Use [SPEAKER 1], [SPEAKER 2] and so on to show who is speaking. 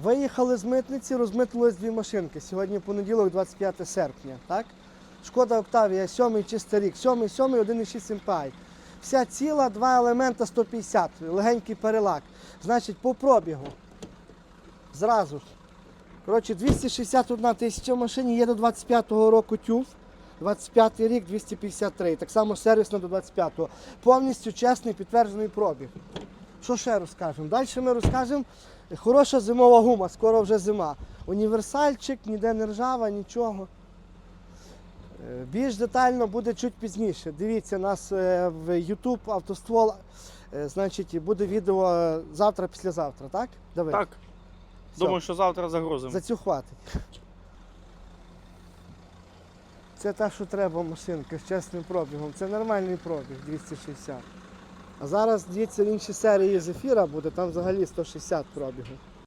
[SPEAKER 1] Виїхали з митниці, розмитнулись дві машинки. Сьогодні понеділок, 25 серпня. Так? Шкода Октавія, 7 чистий рік, 7, 7, 1,6 MPI. Вся ціла, два елемента 150, легенький перелак. Значить, по пробігу. Зразу. Коротше, 261 тисяча в машині, є до 25-го року тюф. 25 рік 253. Так само сервісно до 25-го. Повністю чесний підтверджений пробіг. Що ще розкажемо? Далі ми розкажемо. Хороша зимова гума, скоро вже зима. Універсальчик, ніде не ржава, нічого. Е, Більш детально буде чуть пізніше. Дивіться нас е, в YouTube автоствол. е, Значить, буде відео завтра, післязавтра, так? Давид?
[SPEAKER 2] Так.
[SPEAKER 1] Все.
[SPEAKER 2] Думаю, що завтра загрузимо.
[SPEAKER 1] За цю хватить. Це та, що треба машинка з чесним пробігом. Це нормальний пробіг 260. А зараз дивіться в іншій серії зефіра буде, там взагалі 160 пробігу.